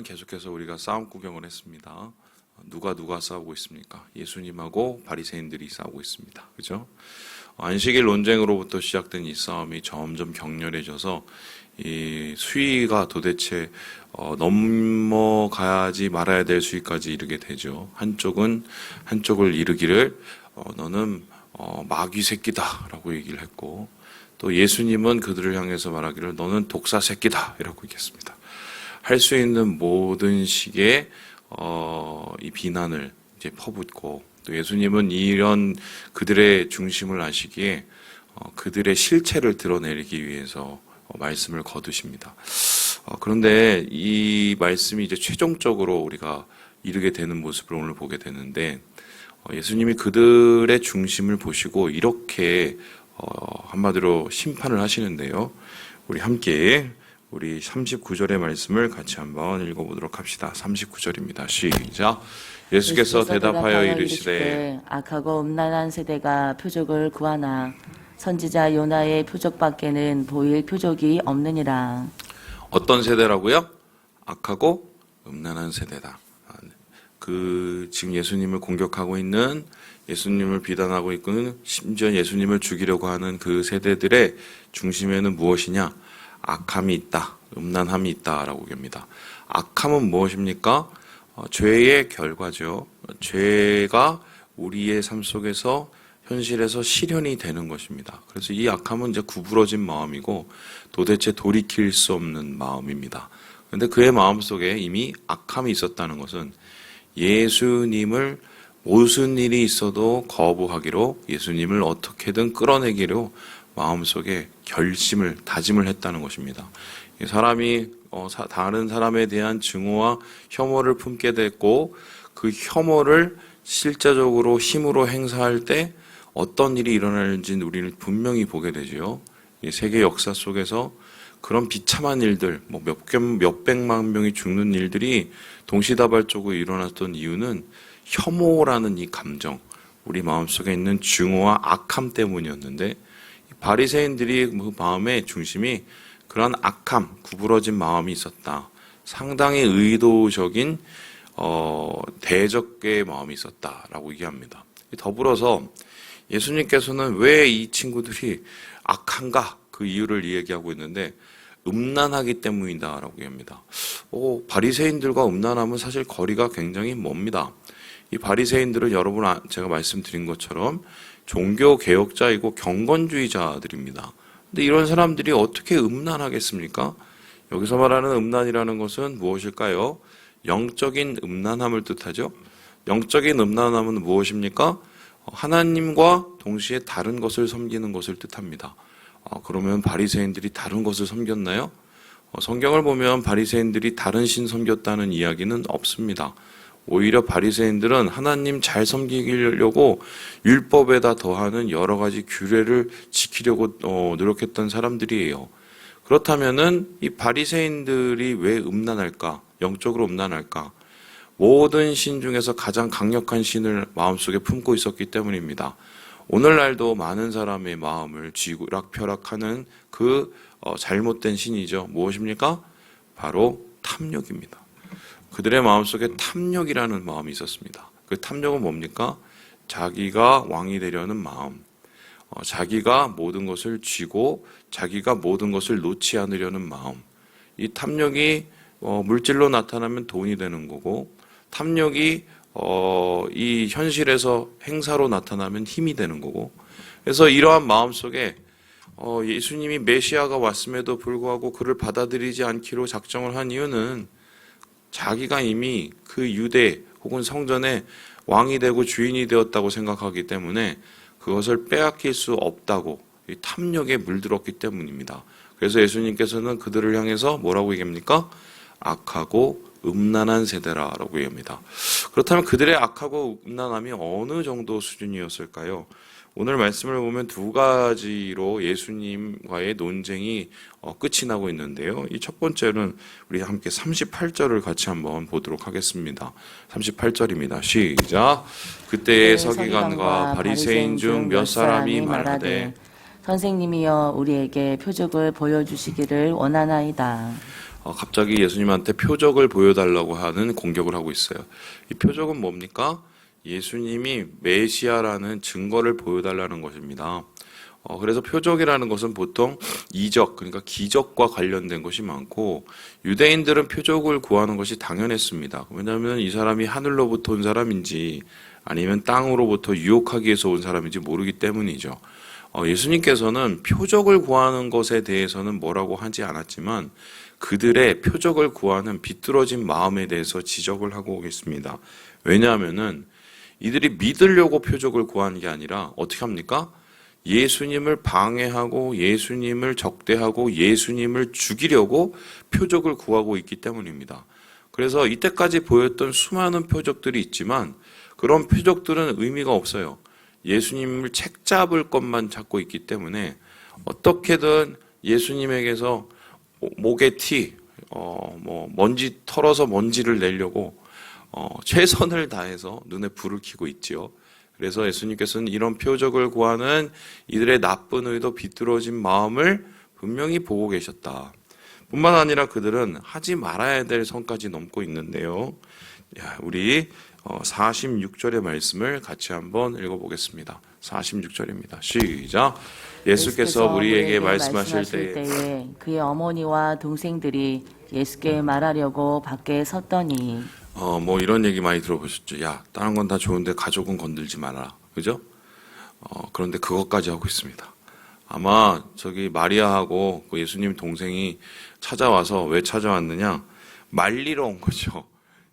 동안 계속해서 우리가 싸움 구경을 했습니다. 누가 누가 싸우고 있습니까? 예수님하고 바리새인들이 싸우고 있습니다. 그죠? 안식일 논쟁으로부터 시작된 이 싸움이 점점 격렬해져서 이 수위가 도대체 어, 넘어가야지 말아야 될 수위까지 이르게 되죠. 한쪽은 한쪽을 이르기를 어, 너는 어, 마귀 새끼다라고 얘기를 했고 또 예수님은 그들을 향해서 말하기를 너는 독사 새끼다라고 얘기했습니다. 할 수 있는 모든 식의 어, 이 비난을 이제 퍼붓고 또 예수님은 이런 그들의 중심을 아시기에 어, 그들의 실체를 드러내기 위해서 어, 말씀을 거두십니다. 어, 그런데 이 말씀이 이제 최종적으로 우리가 이르게 되는 모습을 오늘 보게 되는데 어, 예수님이 그들의 중심을 보시고 이렇게 어, 한마디로 심판을 하시는데요. 우리 함께 우리 39절의 말씀을 같이 한번 읽어보도록 합시다. 39절입니다. 시작. 예수께서 대답하여 이르시되 악하고 음란한 세대가 표적을 구하나 선지자 요나의 표적밖에는 보일 표적이 없느니라. 어떤 세대라고요? 악하고 음란한 세대다. 아, 네. 그 지금 예수님을 공격하고 있는 예수님을 비난하고 있고는 심지어 예수님을 죽이려고 하는 그 세대들의 중심에는 무엇이냐? 악함이 있다. 음란함이 있다라고 합니다. 악함은 무엇입니까? 어, 죄의 결과죠. 죄가 우리의 삶 속에서 현실에서 실현이 되는 것입니다. 그래서 이 악함은 이제 구부러진 마음이고 도대체 돌이킬 수 없는 마음입니다. 그런데 그의 마음 속에 이미 악함이 있었다는 것은 예수님을 무슨 일이 있어도 거부하기로 예수님을 어떻게든 끌어내기로 마음속에 결심을 다짐을 했다는 것입니다. 이 사람이 어, 사- 다른 사람에 대한 증오와 혐오를 품게 됐고 그 혐오를 실제적으로 힘으로 행사할 때 어떤 일이 일어나는지 우리는 분명히 보게 되지요. 이 세계 역사 속에서 그런 비참한 일들, 뭐 몇, 몇백만 명이 죽는 일들이 동시다발적으로 일어났던 이유는 혐오라는 이 감정, 우리 마음속에 있는 증오와 악함 때문이었는데 이 바리새인들이 그 마음의 중심이 그런 악함, 구부러진 마음이 있었다. 상당히 의도적인 어, 대적의 마음이 있었다라고 얘기합니다. 더불어서 예수님께서는 왜 이 친구들이 악한가 그 이유를 얘기하고 있는데 음란하기 때문이다라고 얘기합니다. 오, 바리새인들과 음란함은 사실 거리가 굉장히 멉니다. 이 바리새인들은 여러분 아- 제가 말씀드린 것처럼 종교 개혁자이고 경건주의자들입니다. 근데 이런 사람들이 어떻게 음란하겠습니까? 여기서 말하는 음란이라는 것은 무엇일까요? 영적인 음란함을 뜻하죠. 영적인 음란함은 무엇입니까? 하나님과 동시에 다른 것을 섬기는 것을 뜻합니다. 어, 그러면 바리새인들이 다른 것을 섬겼나요? 어, 성경을 보면 바리새인들이 다른 신 섬겼다는 이야기는 없습니다. 오히려 바리새인들은 하나님 잘 섬기려고 율법에다 더하는 여러 가지 규례를 지키려고 어, 노력했던 사람들이에요. 그렇다면은 이 바리새인들이 왜 음란할까? 영적으로 음란할까? 모든 신 중에서 가장 강력한 신을 마음속에 품고 있었기 때문입니다. 오늘날도 많은 사람의 마음을 쥐락펴락하는 그 어, 잘못된 신이죠. 무엇입니까? 바로 탐욕입니다. 그들의 마음속에 탐욕이라는 마음이 있었습니다. 그 탐욕은 뭡니까? 자기가 왕이 되려는 마음. 어, 자기가 모든 것을 쥐고 자기가 모든 것을 놓지 않으려는 마음. 이 탐욕이 어, 물질로 나타나면 돈이 되는 거고 탐욕이 어, 이 현실에서 행사로 나타나면 힘이 되는 거고 그래서 이러한 마음 속에 어, 예수님이 메시아가 왔음에도 불구하고 그를 받아들이지 않기로 작정을 한 이유는 자기가 이미 그 유대 혹은 성전의 왕이 되고 주인이 되었다고 생각하기 때문에 그것을 빼앗길 수 없다고 이 탐욕에 물들었기 때문입니다. 그래서 예수님께서는 그들을 향해서 뭐라고 얘기합니까? 악하고 음란한 세대라라고 얘기합니다. 그렇다면 그들의 악하고 음란함이 어느 정도 수준이었을까요? 오늘 말씀을 보면 두 가지로 예수님과의 논쟁이 어, 끝이 나고 있는데요. 이 첫 번째는 우리 함께 38절을 같이 한번 보도록 하겠습니다. 38절입니다. 시작. 그때의 서기관과 바리새인 중 몇 사람이 말하되 선생님이여 우리에게 표적을 보여주시기를 원하나이다. 어, 갑자기 예수님한테 표적을 보여달라고 하는 공격을 하고 있어요. 이 표적은 뭡니까? 예수님이 메시아라는 증거를 보여달라는 것입니다. 어, 그래서 표적이라는 것은 보통 이적, 그러니까 기적과 관련된 것이 많고, 유대인들은 표적을 구하는 것이 당연했습니다. 왜냐하면 이 사람이 하늘로부터 온 사람인지, 아니면 땅으로부터 유혹하기 위해서 온 사람인지 모르기 때문이죠. 어, 예수님께서는 표적을 구하는 것에 대해서는 뭐라고 하지 않았지만, 그들의 표적을 구하는 비뚤어진 마음에 대해서 지적을 하고 계십니다. 왜냐하면은 이들이 믿으려고 표적을 구하는 게 아니라 어떻게 합니까? 예수님을 방해하고 예수님을 적대하고 예수님을 죽이려고 표적을 구하고 있기 때문입니다. 그래서 이때까지 보였던 수많은 표적들이 있지만 그런 표적들은 의미가 없어요. 예수님을 책잡을 것만 찾고 있기 때문에 어떻게든 예수님에게서 목에 티, 어, 뭐 먼지 털어서 먼지를 내려고 어, 최선을 다해서 눈에 불을 켜고 있지요. 그래서 예수님께서는 이런 표적을 구하는 이들의 나쁜 의도 비뚤어진 마음을 분명히 보고 계셨다. 뿐만 아니라 그들은 하지 말아야 될 선까지 넘고 있는데요. 야, 우리 46절의 말씀을 같이 한번 읽어보겠습니다. 46절입니다. 시작. 예수께서 우리에게 말씀하실 때에 그의 어머니와 동생들이 예수께 말하려고 밖에 섰더니 어, 뭐 이런 얘기 많이 들어보셨죠. 야, 다른 건 다 좋은데 가족은 건들지 마라. 그죠? 어, 그런데 그것까지 하고 있습니다. 아마 저기 마리아하고 그 예수님 동생이 찾아와서 왜 찾아왔느냐? 말리러 온 거죠.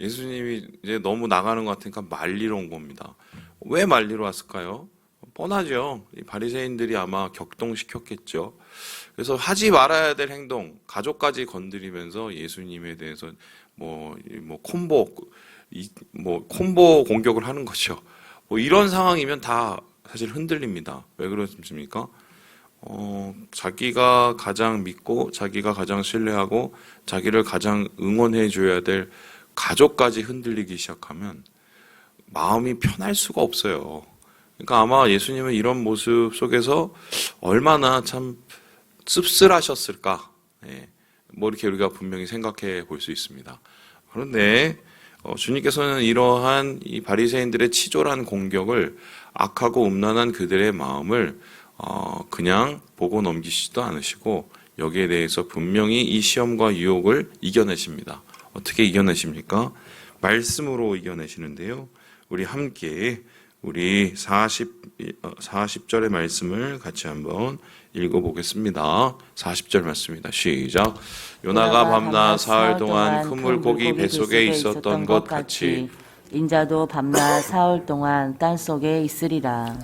예수님이 이제 너무 나가는 것 같으니까 말리러 온 겁니다. 왜 말리러 왔을까요? 뻔하죠. 이 바리새인들이 아마 격동시켰겠죠. 그래서 하지 말아야 될 행동, 가족까지 건드리면서 예수님에 대해서 뭐, 이뭐 콤보, 이, 뭐 콤보 공격을 하는 거죠. 뭐 이런 상황이면 다 사실 흔들립니다. 왜 그렇습니까? 어, 자기가 가장 믿고 자기가 가장 신뢰하고 자기를 가장 응원해 줘야 될 가족까지 흔들리기 시작하면 마음이 편할 수가 없어요. 그러니까 아마 예수님은 이런 모습 속에서 얼마나 참 씁쓸하셨을까. 예. 뭐 이렇게 우리가 분명히 생각해 볼 수 있습니다. 그런데 어, 주님께서는 이러한 이 바리새인들의 치졸한 공격을 악하고 음란한 그들의 마음을 어, 그냥 보고 넘기시지도 않으시고 여기에 대해서 분명히 이 시험과 유혹을 이겨내십니다. 어떻게 이겨내십니까? 말씀으로 이겨내시는데요. 우리 함께 우리 40, 40절의 말씀을 같이 한번 읽어보겠습니다. 40절 말씀입니다. 시작. 요나가 밤낮 사흘 동안 큰 물고기 뱃속에 있었던 것 같이 인자도 밤낮 사흘 동안 땅 속에 있으리라.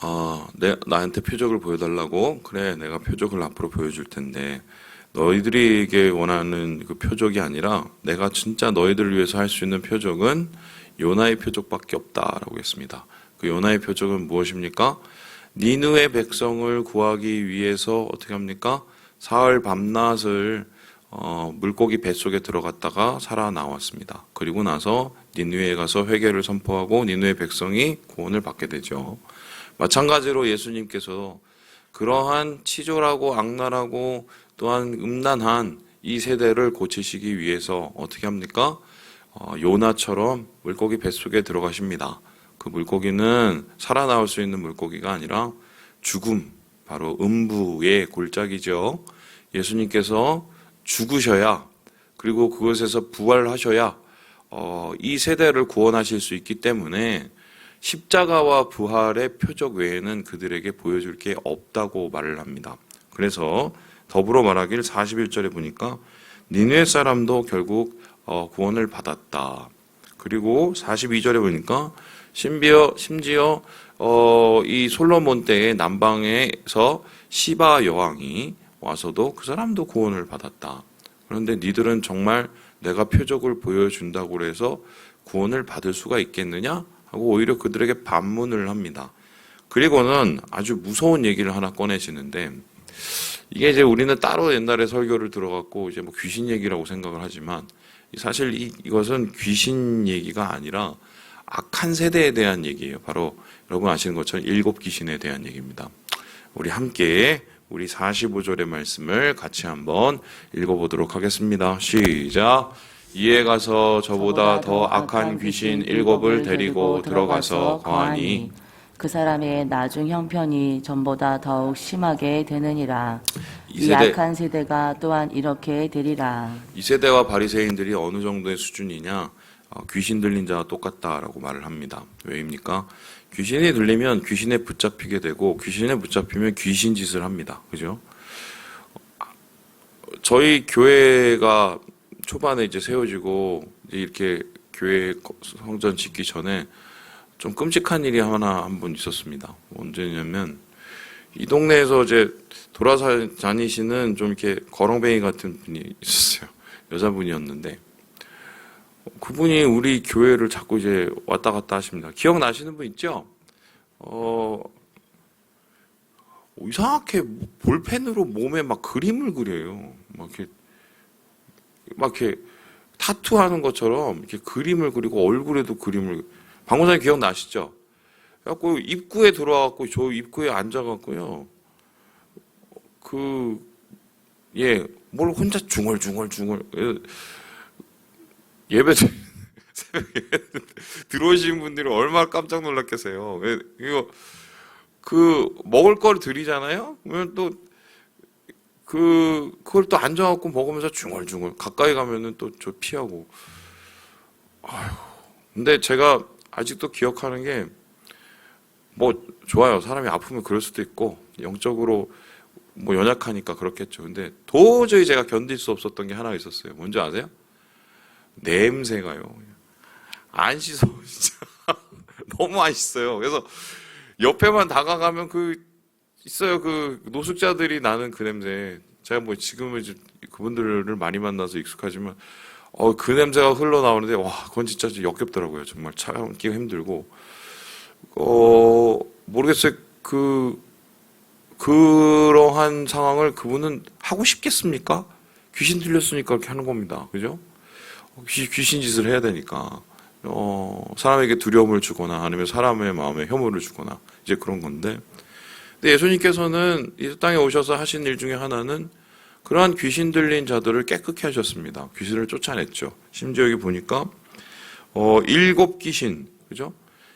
아, 내, 나한테 표적을 보여달라고? 그래, 내가 표적을 앞으로 보여줄 텐데, 너희들에게 원하는 그 표적이 아니라, 내가 진짜 너희들을 위해서 할 수 있는 표적은 요나의 표적밖에 없다라고 했습니다. 그 요나의 표적은 무엇입니까? 니누의 백성을 구하기 위해서 어떻게 합니까? 사흘 밤낮을 어, 물고기 뱃속에 들어갔다가 살아 나왔습니다. 그리고 나서 니누에 가서 회개를 선포하고 니누의 백성이 구원을 받게 되죠. 마찬가지로 예수님께서 그러한 치졸하고 악랄하고 또한 음란한 이 세대를 고치시기 위해서 어떻게 합니까? 어, 요나처럼 물고기 뱃속에 들어가십니다. 그 물고기는 살아나올 수 있는 물고기가 아니라 죽음, 바로 음부의 골짜기죠. 예수님께서 죽으셔야 그리고 그것에서 부활하셔야 어, 이 세대를 구원하실 수 있기 때문에 십자가와 부활의 표적 외에는 그들에게 보여줄 게 없다고 말을 합니다. 그래서 더불어 말하길 41절에 보니까 니네 사람도 결국 어, 구원을 받았다. 그리고 42절에 보니까 심지어 심지어 어, 이 솔로몬 때의 남방에서 시바 여왕이 와서도 그 사람도 구원을 받았다. 그런데 니들은 정말 내가 표적을 보여준다고 해서 구원을 받을 수가 있겠느냐? 하고 오히려 그들에게 반문을 합니다. 그리고는 아주 무서운 얘기를 하나 꺼내시는데 이게 이제 우리는 따로 옛날에 설교를 들어갖고 이제 뭐 귀신 얘기라고 생각을 하지만 사실 이, 이것은 귀신 얘기가 아니라 악한 세대에 대한 얘기예요. 바로 여러분 아시는 것처럼 일곱 귀신에 대한 얘기입니다. 우리 함께 우리 45절의 말씀을 같이 한번 읽어보도록 하겠습니다. 시작. 이에 가서 저보다 더 악한 귀신 일곱을 데리고 들어가서 거하니 그 사람의 나중 형편이 전보다 더욱 심하게 되느니라. 이 이 세대 악한 세대가 또한 이렇게 되리라. 이 세대와 바리새인들이 어느 정도의 수준이냐? 어, 귀신 들린 자와 똑같다라고 말을 합니다. 왜입니까? 귀신이 들리면 귀신에 붙잡히게 되고 귀신에 붙잡히면 귀신 짓을 합니다. 그죠? 어, 저희 교회가 초반에 이제 세워지고 이제 이렇게 교회 성전 짓기 전에 좀 끔찍한 일이 하나 한 번 있었습니다. 언제냐면 이 동네에서 이제 돌아서 다니시는 좀 이렇게 거렁뱅이 같은 분이 있었어요. 여자분이었는데 그분이 우리 교회를 자꾸 이제 왔다 갔다 하십니다. 기억나시는 분 있죠? 어 이상하게 볼펜으로 몸에 막 그림을 그려요. 막 이렇게 막 이렇게 타투하는 것처럼 이렇게 그림을 그리고 얼굴에도 그림을 방금전에 기억나시죠? 그래갖고 입구에 들어와갖고 저 입구에 앉아갖고요. 그, 예, 뭘 혼자 중얼중얼중얼. 예, 예배 들어오신 분들이 얼마나 깜짝 놀랐겠어요. 예, 이거, 그, 먹을 걸 드리잖아요? 그러면 또, 그, 그걸 또 앉아갖고 먹으면서 중얼중얼. 가까이 가면은 또 저 피하고. 아휴. 근데 제가 아직도 기억하는 게, 뭐, 좋아요. 사람이 아프면 그럴 수도 있고, 영적으로 뭐 연약하니까 그렇겠죠. 근데 도저히 제가 견딜 수 없었던 게 하나 있었어요. 뭔지 아세요? 냄새가요. 안 씻어, 진짜. 너무 안 씻어요. 그래서 옆에만 다가가면 그, 있어요. 그 노숙자들이 나는 그 냄새. 제가 뭐 지금은 그분들을 많이 만나서 익숙하지만, 어, 그 냄새가 흘러나오는데, 와, 그건 진짜 좀 역겹더라고요. 정말 참기가 힘들고. 어, 모르겠어요. 그, 그러한 상황을 그분은 하고 싶겠습니까? 귀신 들렸으니까 그렇게 하는 겁니다. 그죠? 귀, 귀신 짓을 해야 되니까. 어, 사람에게 두려움을 주거나 아니면 사람의 마음에 혐오를 주거나 이제 그런 건데. 근데 예수님께서는 이 땅에 오셔서 하신 일 중에 하나는 그러한 귀신 들린 자들을 깨끗게 하셨습니다. 귀신을 쫓아냈죠. 심지어 여기 보니까, 어, 일곱 귀신, 그죠?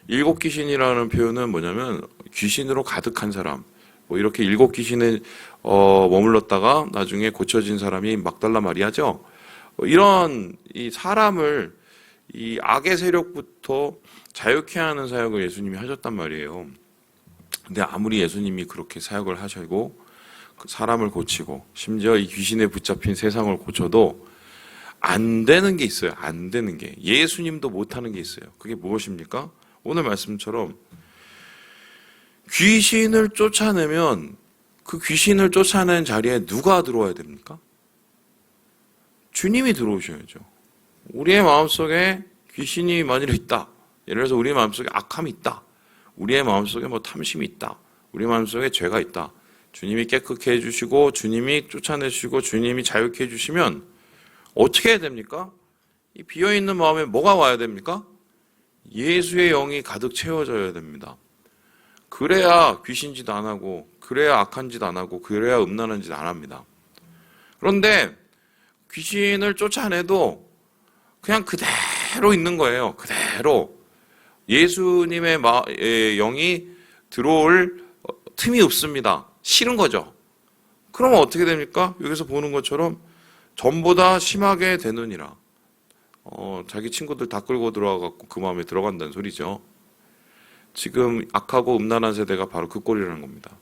일곱 귀신이라는 표현은 뭐냐면 귀신으로 가득한 사람, 뭐 이렇게 일곱 귀신에 어, 머물렀다가 나중에 고쳐진 사람이 막달라 마리아죠. 어, 이런 이 사람을 이 악의 세력부터 자유케 하는 사역을 예수님이 하셨단 말이에요. 근데 아무리 예수님이 그렇게 사역을 하시고 그 사람을 고치고 심지어 이 귀신에 붙잡힌 세상을 고쳐도 안 되는 게 있어요. 안 되는 게 예수님도 못 하는 게 있어요. 그게 무엇입니까? 오늘 말씀처럼 귀신을 쫓아내면 그 귀신을 쫓아낸 자리에 누가 들어와야 됩니까? 주님이 들어오셔야죠. 우리의 마음속에 귀신이 만일 있다. 예를 들어서 우리의 마음속에 악함이 있다. 우리의 마음속에 뭐 탐심이 있다. 우리 마음속에 죄가 있다. 주님이 깨끗게 해주시고 주님이 쫓아내시고 주님이 자유케 해주시면 어떻게 해야 됩니까? 이 비어있는 마음에 뭐가 와야 됩니까? 예수의 영이 가득 채워져야 됩니다. 그래야 귀신 짓 안 하고, 그래야 악한 짓 안 하고, 그래야 음란한 짓 안 합니다. 그런데 귀신을 쫓아내도 그냥 그대로 있는 거예요. 그대로. 예수님의 영이 들어올 어, 틈이 없습니다. 싫은 거죠. 그러면 어떻게 됩니까? 여기서 보는 것처럼 전보다 심하게 되느니라. 어, 자기 친구들 다 끌고 들어와갖고 그 마음에 들어간다는 소리죠. 지금 악하고 음란한 세대가 바로 그 꼴이라는 겁니다.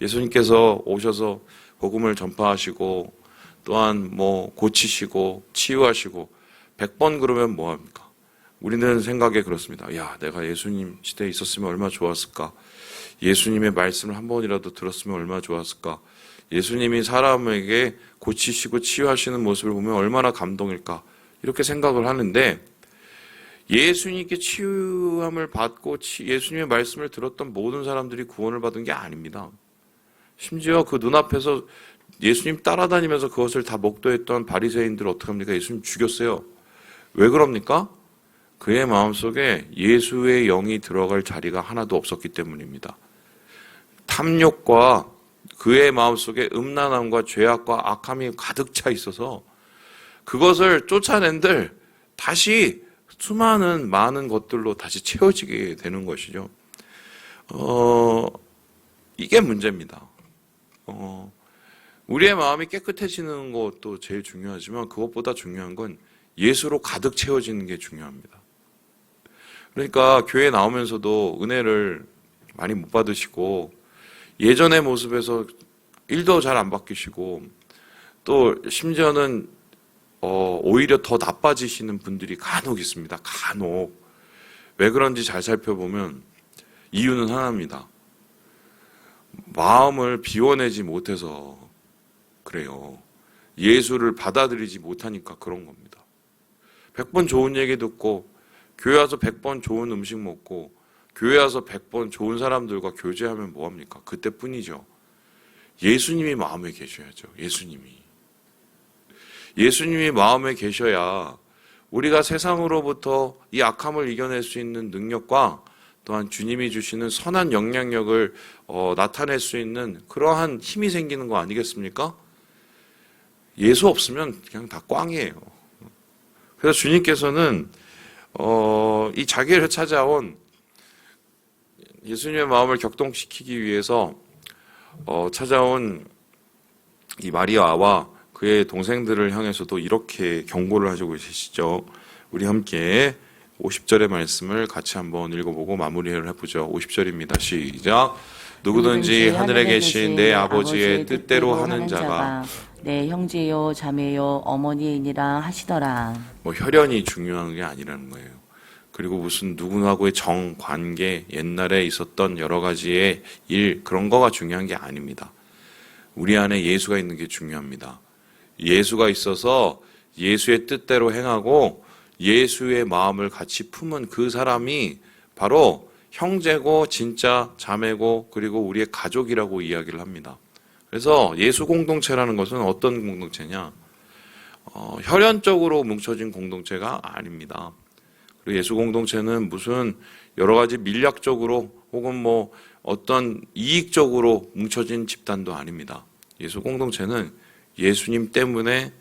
예수님께서 오셔서 복음을 전파하시고 또한 뭐 고치시고 치유하시고 100번 그러면 뭐 합니까? 우리는 생각에 그렇습니다. 야, 내가 예수님 시대에 있었으면 얼마나 좋았을까? 예수님의 말씀을 한 번이라도 들었으면 얼마나 좋았을까? 예수님이 사람에게 고치시고 치유하시는 모습을 보면 얼마나 감동일까? 이렇게 생각을 하는데 예수님께 치유함을 받고 치- 예수님의 말씀을 들었던 모든 사람들이 구원을 받은 게 아닙니다. 심지어 그 눈앞에서 예수님 따라다니면서 그것을 다 목도했던 바리새인들 어떻게 합니까? 예수님 죽였어요. 왜 그럽니까? 그의 마음속에 예수의 영이 들어갈 자리가 하나도 없었기 때문입니다. 탐욕과 그의 마음속에 음란함과 죄악과 악함이 가득 차 있어서 그것을 쫓아낸들 다시 수많은 많은 것들로 다시 채워지게 되는 것이죠. 어, 이게 문제입니다. 어, 우리의 마음이 깨끗해지는 것도 제일 중요하지만 그것보다 중요한 건 예수로 가득 채워지는 게 중요합니다. 그러니까 교회 나오면서도 은혜를 많이 못 받으시고 예전의 모습에서 일도 잘 안 바뀌시고 또 심지어는 어, 오히려 더 나빠지시는 분들이 간혹 있습니다. 간혹. 왜 그런지 잘 살펴보면 이유는 하나입니다. 마음을 비워내지 못해서 그래요. 예수를 받아들이지 못하니까 그런 겁니다. 100번 좋은 얘기 듣고 교회 와서 100번 좋은 음식 먹고 교회 와서 100번 좋은 사람들과 교제하면 뭐 합니까? 그때뿐이죠. 예수님이 마음에 계셔야죠. 예수님이. 예수님이 마음에 계셔야 우리가 세상으로부터 이 악함을 이겨낼 수 있는 능력과 또한 주님이 주시는 선한 영향력을 어, 나타낼 수 있는 그러한 힘이 생기는 거 아니겠습니까? 예수 없으면 그냥 다 꽝이에요. 그래서 주님께서는 어, 이 자기를 찾아온 예수님의 마음을 격동시키기 위해서 어, 찾아온 이 마리아와 그의 동생들을 향해서도 이렇게 경고를 하시고 계시죠. 우리 함께 50절의 말씀을 같이 한번 읽어보고 마무리를 해보죠. 50절입니다. 시작. 누구든지 하늘에 계신 내 아버지의 뜻대로 하는 자가 내 형제요 자매요 어머니이니라 하시더라. 뭐 혈연이 중요한 게 아니라는 거예요. 그리고 무슨 누구하고의 정 관계 옛날에 있었던 여러 가지의 일 그런 거가 중요한 게 아닙니다. 우리 안에 예수가 있는 게 중요합니다. 예수가 있어서 예수의 뜻대로 행하고 예수의 마음을 같이 품은 그 사람이 바로 형제고 진짜 자매고 그리고 우리의 가족이라고 이야기를 합니다. 그래서 예수 공동체라는 것은 어떤 공동체냐? 어, 혈연적으로 뭉쳐진 공동체가 아닙니다. 그리고 예수 공동체는 무슨 여러 가지 밀약적으로 혹은 뭐 어떤 이익적으로 뭉쳐진 집단도 아닙니다. 예수 공동체는 예수님 때문에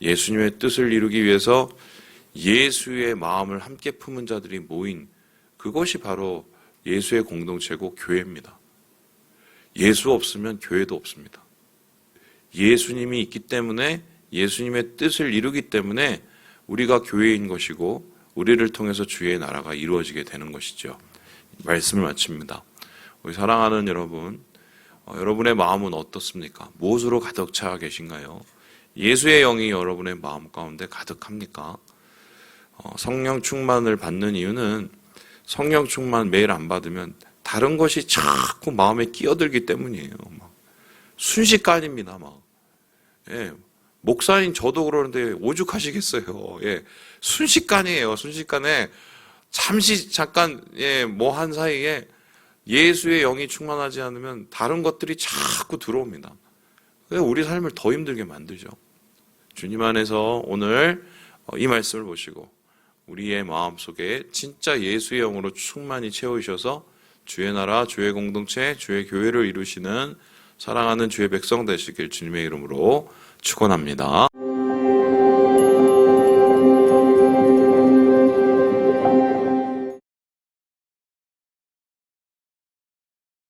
예수님의 뜻을 이루기 위해서 예수의 마음을 함께 품은 자들이 모인 그것이 바로 예수의 공동체고 교회입니다. 예수 없으면 교회도 없습니다. 예수님이 있기 때문에 예수님의 뜻을 이루기 때문에 우리가 교회인 것이고 우리를 통해서 주의 나라가 이루어지게 되는 것이죠. 말씀을 마칩니다. 우리 사랑하는 여러분, 어, 여러분의 마음은 어떻습니까? 무엇으로 가득 차 계신가요? 예수의 영이 여러분의 마음 가운데 가득합니까? 어, 성령 충만을 받는 이유는 성령 충만 매일 안 받으면 다른 것이 자꾸 마음에 끼어들기 때문이에요. 막. 순식간입니다, 막. 예. 목사인 저도 그러는데 오죽하시겠어요. 예. 순식간이에요. 순식간에 잠시 잠깐 예, 뭐 한 사이에 예수의 영이 충만하지 않으면 다른 것들이 자꾸 들어옵니다. 우리 삶을 더 힘들게 만들죠. 주님 안에서 오늘 어, 이 말씀을 보시고 우리의 마음 속에 진짜 예수의 영으로 충만히 채우셔서 주의 나라, 주의 공동체, 주의 교회를 이루시는 사랑하는 주의 백성 되시길 주님의 이름으로 축원합니다.